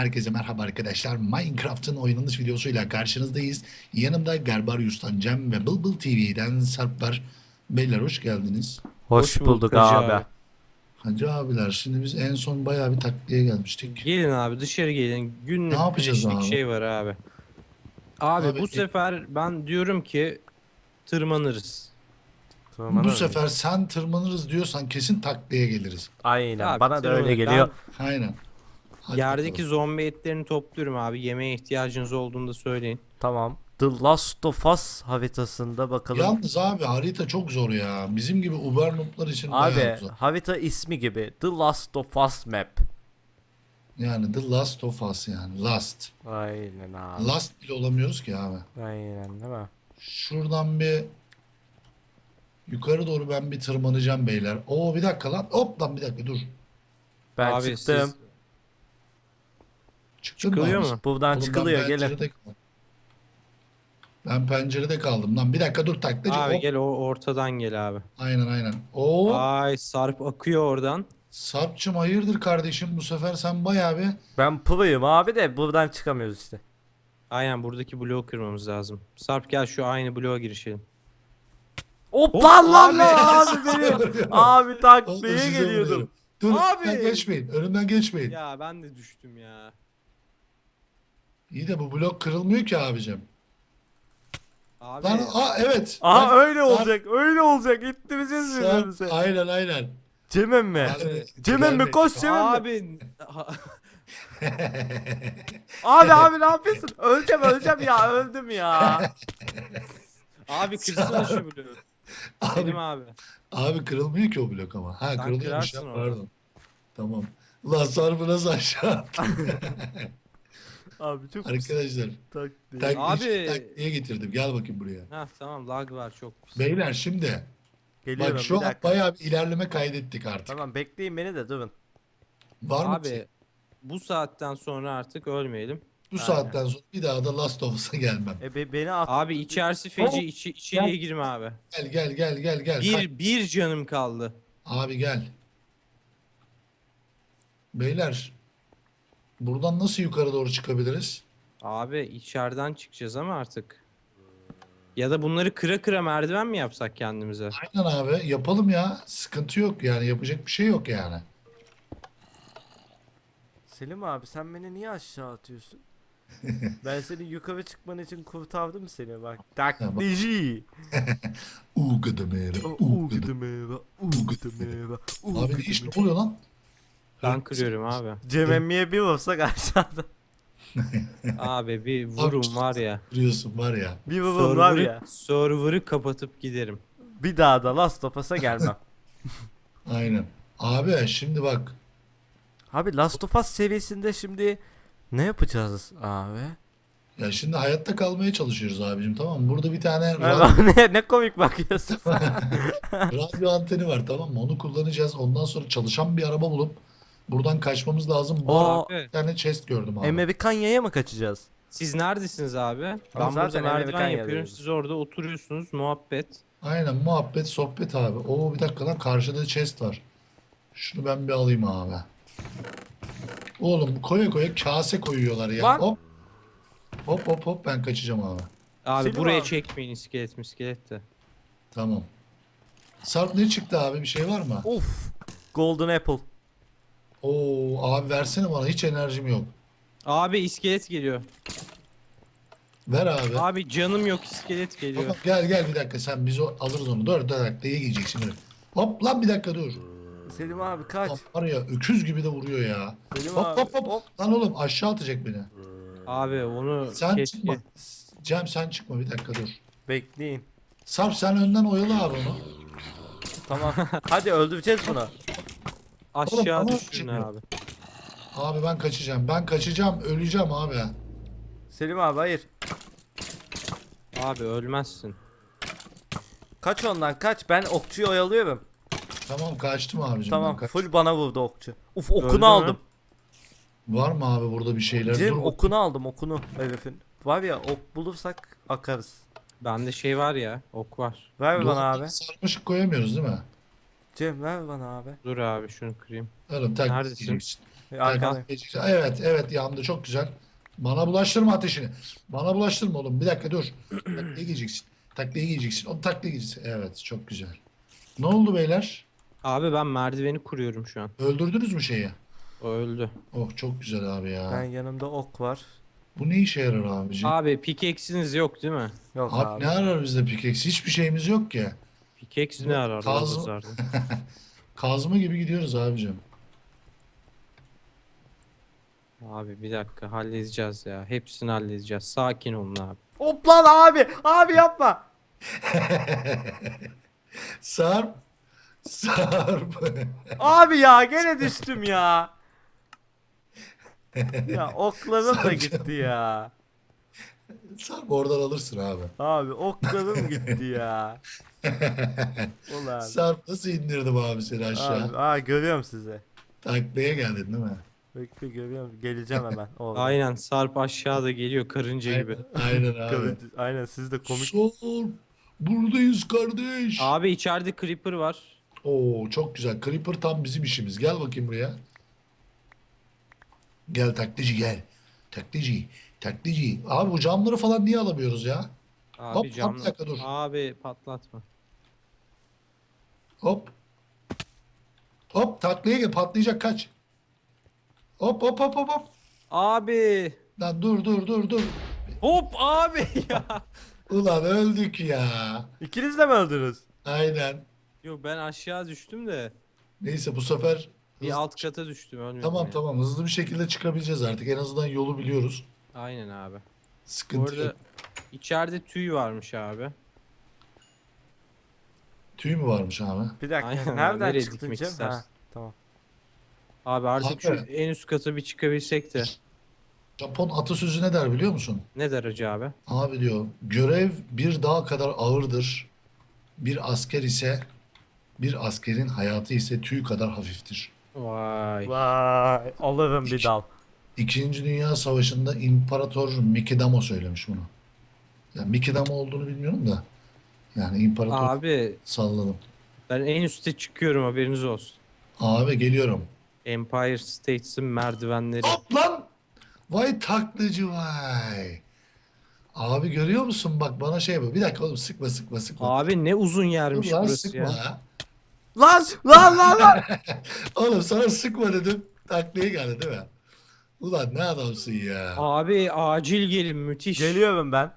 herkese merhaba arkadaşlar. Minecraft'ın oynanış videosuyla karşınızdayız. Yanımda Garbarius'tan Cem ve Bulbul TV'den Sarp var. Beyler hoş geldiniz. Hoş, Hoş bulduk, bulduk Hacı abi. abi. Hacı abiler şimdi biz en son bayağı bir takliye gelmiştik. Gelin abi dışarı gelin. Günlük Ne yapacağız abi? şey var abi. Abi, Abi, bu e- sefer ben diyorum ki tırmanırız. Bu sefer sen tırmanırız diyorsan kesin takliye geliriz. Aynen Abi, bana da öyle geliyor. Aynen. Hadi yerdeki bakalım. zombi etlerini topluyorum abi. Yemeğe ihtiyacınız olduğunda söyleyin. Tamam. The Last of Us haritasında bakalım. Yalnız abi harita çok zor ya. Bizim gibi uber noob'lar için bayağı Abi zor. harita ismi gibi The Last of Us Map. Yani The Last of Us yani. Last. Aynen abi. Last bile olamıyoruz ki abi. Aynen değil mi? Şuradan bir yukarı doğru ben bir tırmanacağım beyler. Oo bir dakika lan. Hop lan bir dakika dur. Ben abi çıktım. siz Çıktın Çıkılıyor mu? Buradan Oğlum ben çıkılıyor gelin. pencerede kaldım. Ben pencerede kaldım lan. Bir dakika dur taklacı. abi Hop. gel o ortadan gel abi. Aynen aynen. Oo Ay sarp akıyor oradan. Sarpçım hayırdır kardeşim bu sefer sen bayağı bir Ben pro'yum abi de buradan çıkamıyoruz işte. Aynen buradaki bloğu kırmamız lazım. Sarp gel şu aynı bloğa girişelim. Hop lan lan abi. lan abi benim. abi Oğlum size geliyordum. Dur Abi. önümden geçmeyin. Önümden geçmeyin. Ya ben de düştüm ya. İyi de bu blok kırılmıyor ki abicim. Abi Lan aa evet. Aha Bak, öyle olacak öyle olacak. İttireceğiz Sarp- birbirimize. Aynen aynen. Cemem mi? Abi, Cemem mi? gelme. Koş Cemem mi? abi Abi abi ne yapıyorsun? Öleceğim öleceğim ya öldüm ya. abi kırsana şu bloğu. Abi, Selim abi. abi kırılmıyor ki o blok ama. Ha Sen kırılıyormuş ya kırarsın onu. pardon. Tamam. Ulan Sarp'ı nasıl aşağı attı? Abi çok Arkadaşlar taktiği. takliye, Abi. takliye getirdim. Gel bakayım buraya. Ha tamam lag var çok. pis. Beyler şimdi Geliyorum bak şu bir an dakika. bayağı bir ilerleme kaydettik artık. Tamam bekleyin beni de durun. Var mı? Abi bu saatten sonra artık ölmeyelim. Bu aynen. saatten sonra bir daha da Last of Us'a gelmem. E be- beni at. Abi içerisi feci içi, içeriye girme abi. Gel gel gel gel gel. Kalk. Bir bir canım kaldı. Abi gel. Beyler buradan nasıl yukarı doğru çıkabiliriz? Abi içeriden çıkacağız ama artık. Ya da bunları kıra kıra merdiven mi yapsak kendimize? Aynen abi yapalım ya. Sıkıntı yok yani yapacak bir şey yok yani. Selim abi sen beni niye aşağı atıyorsun? ben seni yukarı çıkman için kurtardım seni bak. Taklici. Uuu gıdımera. O- Uuu U gıdım. gıdımera, u gıdımera, u Abi ne iş ne oluyor lan? Ben kırıyorum abi. Cem emmiye bir vursak aşağıda. Abi bir vurum var ya. Duruyorsun var ya. Bir vurun var Server'ı, ya. server'ı kapatıp giderim. Bir daha da Last of Us'a gelmem. Aynen. Abi şimdi bak. abi Last of Us seviyesinde şimdi ne yapacağız abi? Ya şimdi hayatta kalmaya çalışıyoruz abicim tamam mı? Burada bir tane ra- ne, ne komik bakıyorsun. radyo anteni var tamam mı? Onu kullanacağız. Ondan sonra çalışan bir araba bulup buradan kaçmamız lazım. Bu Aa, bir tane chest gördüm abi. Amerikanya'ya mı kaçacağız? siz neredesiniz abi? Ben zaten burada merdiven Amerikan yapıyorum. Siz orada oturuyorsunuz. Muhabbet. Aynen muhabbet sohbet abi. Oo bir dakika lan karşıda chest var. Şunu ben bir alayım abi. Oğlum koya koya kase koyuyorlar ya. Lan. Hop. Hop hop hop ben kaçacağım abi. Abi Selim buraya abi. çekmeyin iskelet miskelet de. Tamam. Sarp ne çıktı abi bir şey var mı? Of. Golden Apple. Oo abi versene bana hiç enerjim yok. Abi iskelet geliyor. Ver abi. Abi canım yok iskelet geliyor. Tamam, gel gel bir dakika sen biz o, alırız onu. Dur dur dakika iyi giyeceksin. Dur. Hop lan bir dakika dur. Selim abi kaç. Lan var ya öküz gibi de vuruyor ya. Selim Hop abi. hop hop. Lan oğlum aşağı atacak beni. Abi onu Sen keşke. çıkma. Cem sen çıkma bir dakika dur. Bekleyin. Sarp sen önden oyala abi onu. Tamam. Hadi öldüreceğiz bunu. Aşağı Oğlum, çıkmıyor. abi. Abi ben kaçacağım. Ben kaçacağım. Öleceğim abi. Selim abi hayır. Abi ölmezsin. Kaç ondan kaç. Ben okçuyu oyalıyorum. Tamam kaçtım abicim. Tamam ben kaç- full bana vurdu okçu. Uf okunu Öldü mü? aldım. Var mı abi burada bir şeyler? Cem Dur. okunu aldım okunu herifin. Var ya ok bulursak akarız. Bende şey var ya ok var. Ver bana abi. Sarmaşık koyamıyoruz değil mi? Cem ver bana abi. Dur abi şunu kırayım. Oğlum tak Neredesin? diyeceksin. Arkadayım. Takliyeci- Evet evet yandı çok güzel. Bana bulaştırma ateşini. Bana bulaştırma oğlum. Bir dakika dur. Takliye giyeceksin. Takliye giyeceksin. O takliye giyeceksin. Evet çok güzel. Ne oldu beyler? Abi ben merdiveni kuruyorum şu an. Öldürdünüz mü şeyi? O öldü. Oh çok güzel abi ya. Ben yanımda ok var. Bu ne işe yarar abicim? Abi, Abi pickaxe'iniz yok değil mi? Yok abi. ne arar bizde pickaxe? Hiçbir şeyimiz yok ki. Pickaxe ne arar? Kazma- Lazar'da? Kazma gibi gidiyoruz abicim. Abi bir dakika halledeceğiz ya. Hepsini halledeceğiz. Sakin olun abi. Hop lan abi. Abi yapma. Sarp. Sarp. Abi ya gene düştüm ya. Ya oklarım da gitti ya. Sarp oradan alırsın abi. Abi oklarım gitti ya. Ulan. Sarp nasıl indirdim abi seni aşağı? Abi, aa görüyorum sizi. Taklaya geldin değil mi? Bekle görüyorum. Geleceğim hemen. Orada. Aynen Sarp aşağıda geliyor karınca gibi. Aynen, abi. Aynen siz de komik. Sarp. Buradayız kardeş. Abi içeride creeper var. Oo çok güzel. Creeper tam bizim işimiz. Gel bakayım buraya. Gel taklici gel. Taklici. Taklici. Abi bu camları falan niye alamıyoruz ya? Abi Hop, hop, bir dakika dur. Abi patlatma. Hop. Hop taklaya gel patlayacak kaç. Hop hop hop hop hop. Abi. Lan dur dur dur dur. Hop abi ya. Ulan öldük ya. İkiniz de mi öldünüz? Aynen. Yok ben aşağı düştüm de Neyse bu sefer bir hızlı- alt kata düştüm ölmedim. Tamam ya. tamam hızlı bir şekilde çıkabileceğiz artık. En azından yolu biliyoruz. Aynen abi. Bu Sıkıntı arada yok. içeride tüy varmış abi. Tüy mü varmış abi? Bir dakika. Aynen, Nereden nereye çıktın dikmek Cem? istersin? Ha, tamam. Abi artık şu Abi. en üst kata bir çıkabilsek de. Japon atasözü ne der biliyor musun? Ne derece abi? Abi diyor görev bir dağ kadar ağırdır. Bir asker ise bir askerin hayatı ise tüy kadar hafiftir. Vay. Vay. Alırım bir dal. İkinci Dünya Savaşı'nda İmparator Mikidamo söylemiş bunu. Yani Mikidamo olduğunu bilmiyorum da. Yani imparator Abi salladım. ben en üste çıkıyorum haberiniz olsun. Abi geliyorum. Empire States'in merdivenleri. Hop lan! Vay taklacı vay. Abi görüyor musun bak bana şey yapıyor. Bir dakika oğlum sıkma sıkma sıkma. Abi ne uzun yermiş Dur lan burası sıkma ya. ya. Lan lan lan lan. Oğlum sana sıkma dedim. Takliye geldi değil mi? Ulan ne adamsın ya. Abi acil gelin müthiş. Geliyorum ben.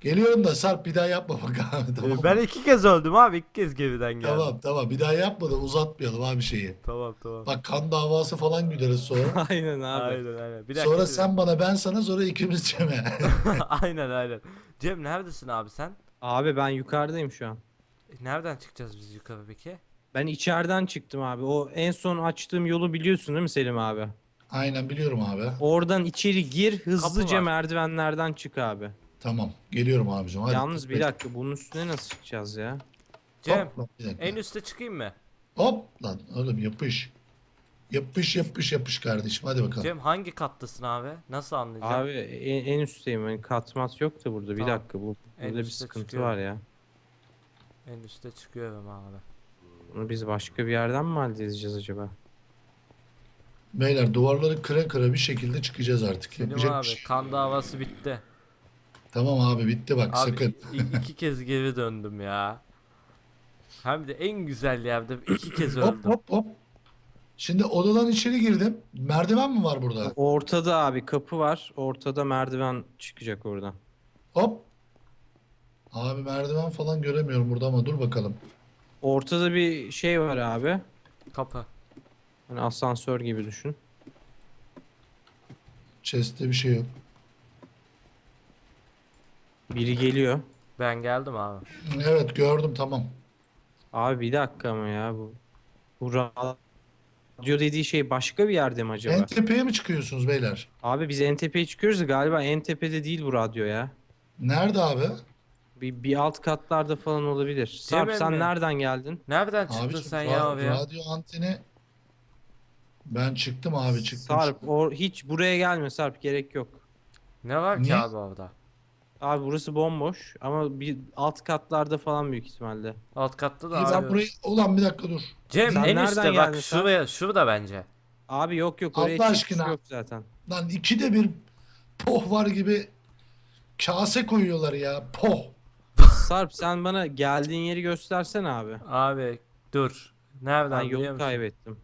Geliyorum da Sarp bir daha yapma bak abi tamam. Ee, Ben iki kez öldüm abi. iki kez geriden geldim. Tamam tamam bir daha yapma da uzatmayalım abi şeyi. Tamam tamam. Bak kan davası falan gideriz sonra. Aynen abi. Aynen aynen. Bir dakika. sonra şimdi- sen bana ben sana sonra ikimiz Cem'e. aynen aynen. Cem neredesin abi sen? Abi ben yukarıdayım şu an. E, Nereden çıkacağız biz yukarı peki? Ben içeriden çıktım abi. O en son açtığım yolu biliyorsun değil mi Selim abi? Aynen biliyorum abi. Oradan içeri gir hızlıca var. merdivenlerden çık abi. Tamam geliyorum abicim. Hadi. Yalnız bir dakika bunun üstüne nasıl çıkacağız ya? Cem Hop, lan, bir dakika. en üste çıkayım mı? Hop lan oğlum yapış. Yapış yapış yapış kardeşim hadi bakalım. Cem hangi kattasın abi? Nasıl anlayacağım? Abi en, en üstteyim. Yani katmat yok da burada. Bir Tamam. dakika bu En burada bir üste sıkıntı çıkıyorum. var ya. En üste çıkıyorum abi. Bunu biz başka bir yerden mi halledeceğiz acaba? Beyler duvarları kıra kıra bir şekilde çıkacağız artık. Selim Yapacak bir abi şey. kan davası bitti. Tamam abi bitti bak Abi sakın. i- iki kez geri döndüm ya. Hem de en güzel yerde iki kez Hop öldüm. hop hop. Şimdi odadan içeri girdim. Merdiven mi var burada? Ortada abi kapı var. Ortada merdiven çıkacak oradan. Hop. Abi merdiven falan göremiyorum burada ama dur bakalım. Ortada bir şey var abi. Kapı. Hani asansör gibi düşün. Chest'te bir şey yok. Biri geliyor. Ben geldim abi. Evet gördüm tamam. Abi bir dakika ama ya bu. Bu radyo dediği şey başka bir yerde mi acaba? En tepeye mi çıkıyorsunuz beyler? Abi biz en tepeye çıkıyoruz da galiba en tepede değil bu radyo ya. Nerede abi? Bir, bir alt katlarda falan olabilir. Sarp sen mi? nereden geldin? Nereden çıktın Abi sen ya oraya? radyo anteni ben çıktım abi çıktım. Sarp çıktım. o, hiç buraya gelme Sarp gerek yok. Ne var ki Niye? abi orada? Abi burası bomboş ama bir alt katlarda falan büyük ihtimalle. Alt katta da ben abi. burayı ulan bir dakika dur. Cem Sen en nereden üstte bak geldin sen? şuraya şurada bence. Abi yok yok oraya Allah çıkış aşkına. yok zaten. Lan ikide bir poh var gibi kase koyuyorlar ya. Poh. Sarp sen bana geldiğin yeri göstersen abi. Abi dur. Nereden Ben biliyor yolu musun? kaybettim.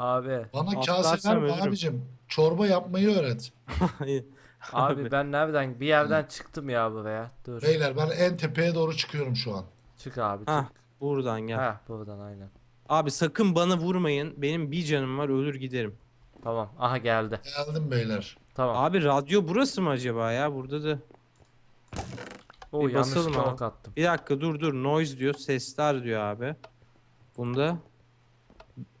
Abi. Bana kase Atlarsam verme ölürüm. abicim. Çorba yapmayı öğret. Abi ben nereden bir yerden çıktım ya buraya. Dur. Beyler ben en tepeye doğru çıkıyorum şu an. Çık abi çık. Hah buradan gel. Ha buradan aynen. Abi sakın bana vurmayın. Benim bir canım var ölür giderim. Tamam. Aha geldi. Geldim beyler. Tamam. Abi radyo burası mı acaba ya? Burada da. o bir basalım yanlışlıkla abi. ok attım. Bir dakika dur dur. Noise diyor. Sesler diyor abi. Bunda.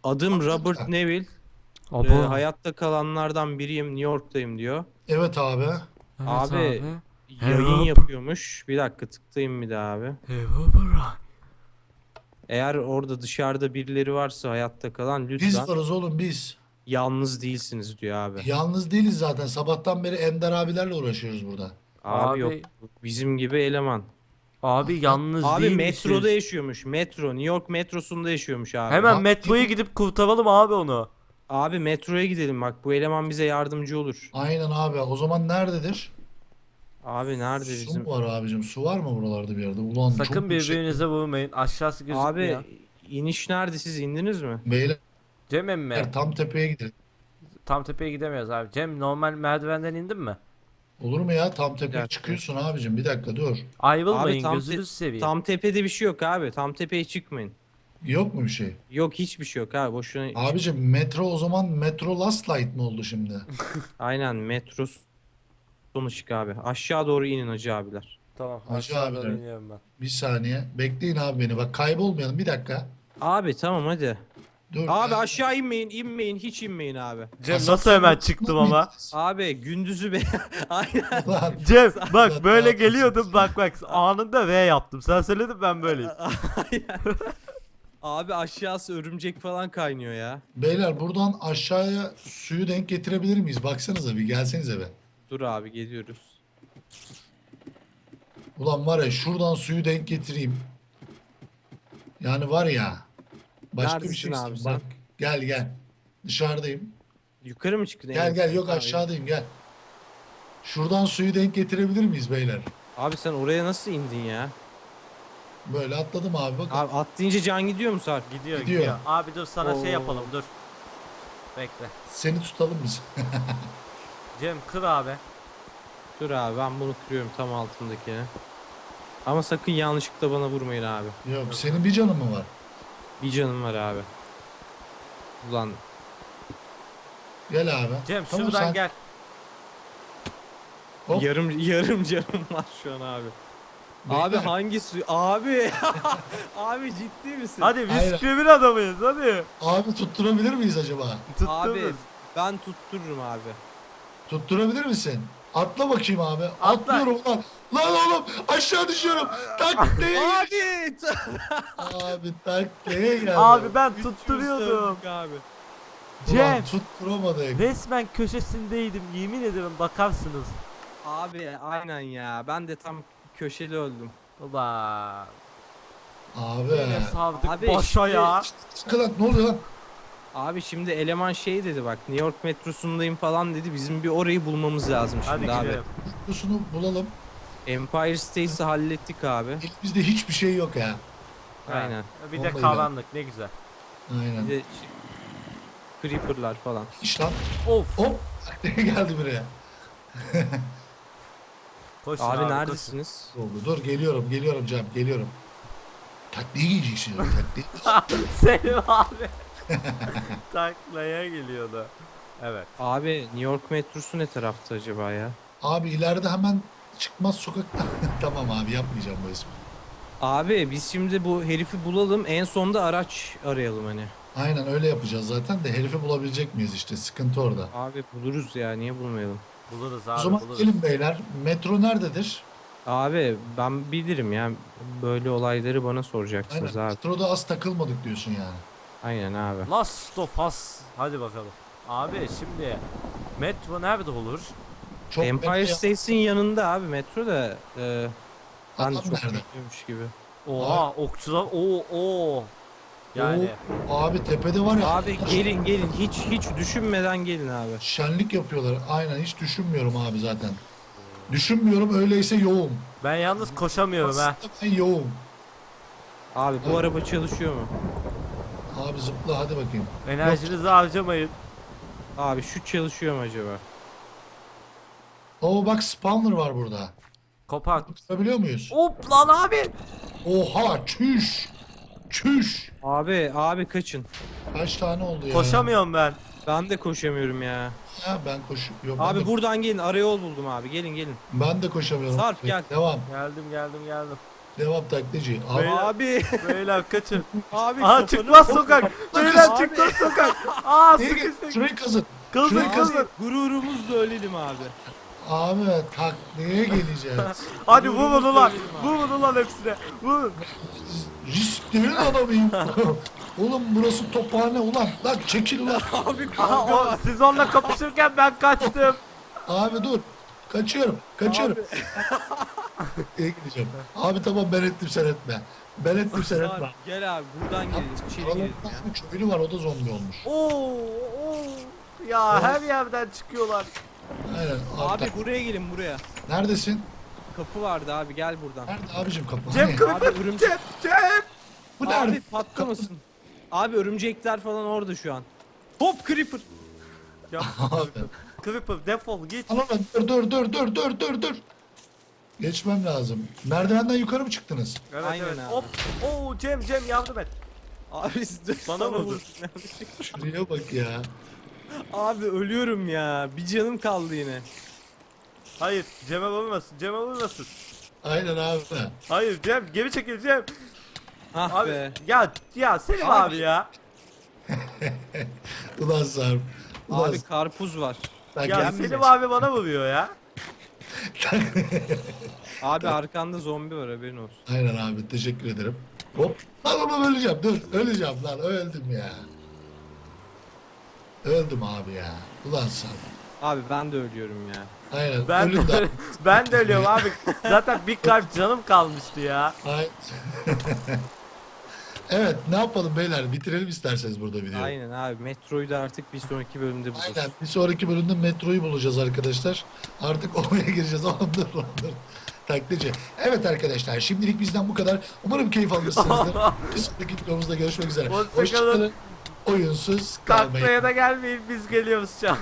Adım Robert Neville. Abo. Ee, hayatta kalanlardan biriyim. New York'tayım diyor. Evet abi. Evet abi. Hello. Yayın yapıyormuş. Bir dakika tıklayayım bir daha abi. Hello, Eğer orada dışarıda birileri varsa hayatta kalan Biz lütfen varız oğlum biz. yalnız değilsiniz diyor abi. Yalnız değiliz zaten. Sabahtan beri Ender abilerle uğraşıyoruz burada. Abi, Abi- yok bizim gibi eleman. Abi yalnız Abi değilmişiz. metroda yaşıyormuş. Metro. New York metrosunda yaşıyormuş abi. Hemen Abi- metroya gidip kurtaralım abi onu. Abi metroya gidelim bak bu eleman bize yardımcı olur. Aynen abi. O zaman nerededir? Abi nerede Su bizim? mu var abicim? Su var mı buralarda bir yerde? Ulan çok Sakın yüksek. birbirinize vurmayın. Aşağısı gözükmüyor. Abi iniş nerede siz indiniz mi? Beyler Cem emmi. tam tepeye gidelim. Tam tepeye gidemiyoruz abi. Cem normal merdivenden indin mi? Olur mu ya? Tam tepeye dakika. çıkıyorsun abicim. Bir dakika dur. Ayrılmayın Abi tam gözünüzü seveyim. Tam tepede bir şey yok abi. Tam tepeye çıkmayın. Yok mu bir şey? Yok hiçbir şey yok abi. Boşuna Abicim metro o zaman metro last light mı oldu şimdi? aynen metro son ışık abi. Aşağı doğru inin hacı abiler. Tamam Hacı aşağıdan abiler. iniyorum ben. Bir saniye. Bekleyin abi beni. Bak kaybolmayalım. Bir dakika. Abi tamam hadi. Dur. Abi Ya- aşağı inmeyin, inmeyin, hiç inmeyin abi. Cem nasıl hemen çıktım ama? Abi gündüzü be. Aynen. Cem bak böyle geliyordum bak bak anında V yaptım. Sen söyledin ben böyleyim. Aynen. Abi aşağısı örümcek falan kaynıyor ya. Beyler buradan aşağıya suyu denk getirebilir miyiz? Baksanıza bir gelsenize be. Dur abi geliyoruz. Ulan var ya şuradan suyu denk getireyim. Yani var ya. Başka bir Neredesin şey abi sen? Bak gel gel. Dışarıdayım. Yukarı mı çıktın? Gel gel yok Abi. aşağıdayım gel. Şuradan suyu denk getirebilir miyiz beyler? Abi sen oraya nasıl indin ya? Böyle atladım abi bak. Abi atlayınca can gidiyor mu Sarp? Gidiyor Gidiyor. gidiyor. Abi dur sana Oo. şey yapalım dur. Bekle. Seni tutalım biz. Cem kır abi. Dur abi ben bunu kırıyorum tam altındakini. Ama sakın yanlışlıkla bana vurmayın abi. yok senin bir canın mı var? Bir canım var abi. Ulan Gel abi. Cem Tamam, şuradan sen- gel. Hop. yarım yarım canım var şu an abi. Abi hangi su? Abi. abi ciddi misin? Hadi biz kimin adamıyız hadi. Abi tutturabilir miyiz acaba? Abi Tuttunuz. ben tuttururum abi. Tutturabilir misin? Atla bakayım abi. Atla. Atlıyorum lan. Lan oğlum aşağı düşüyorum. Taklaya Abi. Abi taklaya geldi. Abi ben tutturuyordum. abi. Ulan Cem tutturamadık. resmen köşesindeydim yemin ederim bakarsınız. Abi aynen ya. Ben de tam köşeli öldüm. Ulan. Abi. Yine savdık Abi başa şimdi- ya. Sıkı lan ne oluyor lan? Abi şimdi eleman şey dedi bak New York metrosundayım falan dedi. Bizim bir orayı bulmamız lazım Hadi şimdi abi. gidelim. Kusunu bulalım. Empire State'i hallettik abi. Elimizde hiçbir şey yok ya. Aynen. Bir de Vallahi karanlık ne güzel. Aynen. Bir de Creeper'lar falan. İş lan. Of. Hop. Geldi buraya. Koşun Abi, abi, neredesiniz? Oldu. Dur geliyorum geliyorum Cem geliyorum. Taklayı giyeceksin. Koşun. Selim abi. Taklaya geliyordu. Evet. Abi New York metrosu ne tarafta acaba ya? Abi ileride hemen çıkmaz sokakta. tamam abi yapmayacağım bu ismi. Abi biz şimdi bu herifi bulalım en sonda araç arayalım hani. Aynen öyle yapacağız zaten de herifi bulabilecek miyiz işte sıkıntı orada. Abi buluruz ya niye bulmayalım? Buluruz o abi zaman buluruz. gelin beyler. Metro nerededir? Abi ben bilirim ya böyle olayları bana Aynen. soracaksınız abi. Metroda az takılmadık diyorsun yani. Aynen abi. Last of Us. Hadi bakalım. Abi şimdi metro nerede olur? Çok Empire metro- State'in yanında abi metro da e, ben de Adam çok nerede? bekliyormuş gibi. Oha okçular. Oo oo. Yani Oo, abi tepede var ya. Abi gelin gelin hiç hiç düşünmeden gelin abi. Şenlik yapıyorlar. Aynen hiç düşünmüyorum abi zaten. Düşünmüyorum öyleyse yoğum. ben yalnız koşamıyorum ha. Aslında ben yoğum. Abi bu Evet. araba çalışıyor mu? Abi zıpla hadi bakayım. Enerjinizi harcamayın. Abi şu çalışıyor mu acaba? Oo bak spawner var burada. Kopart. Tutabiliyor muyuz? Hop lan abi. Oha çüş. Çüş. Abi abi kaçın. Kaç tane oldu ya? Koşamıyorum ben. Ben de koşamıyorum ya. Ha, ben koş. Yok, ben Abi de, buradan gelin arayol buldum abi gelin gelin. ben de koşamıyorum. Sarp, gel. Devam. Geldim geldim geldim. Devam taklitçi. Abi, Beyler- Abi Beyler kaçın. abi Aha kafanı- çıkmaz sokak. Beyler Abi. çıkmaz sokak. Aa Niye gel- sıkıştık. Şurayı kazın. Kızın Şurayı kızın. Abi gururumuzla ölelim abi. Abi takliye geleceğiz. Hadi vurun ulan. Vurun ulan hepsine. Vurun. Risklerin adamıyım. Oğlum burası tophane ulan. Lan çekil ulan. Abi Aha o, siz onunla kapışırken ben kaçtım. Abi dur. Kaçıyorum. Kaçıyorum. Abi, İyi gideceğim. Abi tamam ben ettim sen etme. Ben ettim sen etme. abi, gel abi buradan gelin içeri girelim ya. bir köylü var o da zombi olmuş. Oo, oo. Ya her yerden çıkıyorlar. Aynen. Abi, Abi buraya gelin buraya. Neredesin? Kapı vardı abi gel buradan. Nerede abicim kapı? Cem Hani? Abi örümcek. Cem, Cem. Bu Abi nerede? patlamasın. Abi örümcekler falan orada şu an. Hop creeper. Ya Abi. Creeper defol git. Lan lan, dur dur dur dur dur dur dur. Geçmem lazım. Merdivenden yukarı mı çıktınız? Evet Aynen evet. abi. Hop. Oo Cem Cem yardım et. Abi siz de Bana sana vurdu. vurdu. Şuraya bak ya. Abi ölüyorum ya. Bir canım kaldı yine. Hayır Cem'e vurmasın. Cem'e vurmasın. Aynen abi. Hayır Cem geri çekil Cem. Ah Abi be. ya ya Selim Abi. abi ya. Ulan Sarp. Ulan Abi karpuz var. Sen Ya gelmeyeceksin. Selim abi bana vuruyor ya. Abi arkanda zombi var haberin olsun. Aynen abi teşekkür ederim. Hop. Lan oğlum öleceğim dur. Öleceğim lan öldüm ya. Öldüm abi ya. Ulan Sarp. Abi ben de ölüyorum ya. Aynen. Ben Ölüm de. ben de ölüyorum abi. Zaten bir kalp canım kalmıştı ya. Ay. evet ne yapalım beyler bitirelim isterseniz burada videoyu. Aynen abi. Metroyu da artık bir sonraki bölümde buluruz. Aynen. Bir sonraki bölümde metroyu bulacağız arkadaşlar. Artık oraya gireceğiz. Oğlum dur oğlum dur. Taklici. Evet arkadaşlar şimdilik bizden bu kadar. Umarım keyif almışsınızdır. bir sonraki videomuzda görüşmek üzere. Hoşça kalın. Hoşçakalın. Oyunsuz kalmayın. Taklaya da gelmeyin biz geliyoruz şu an.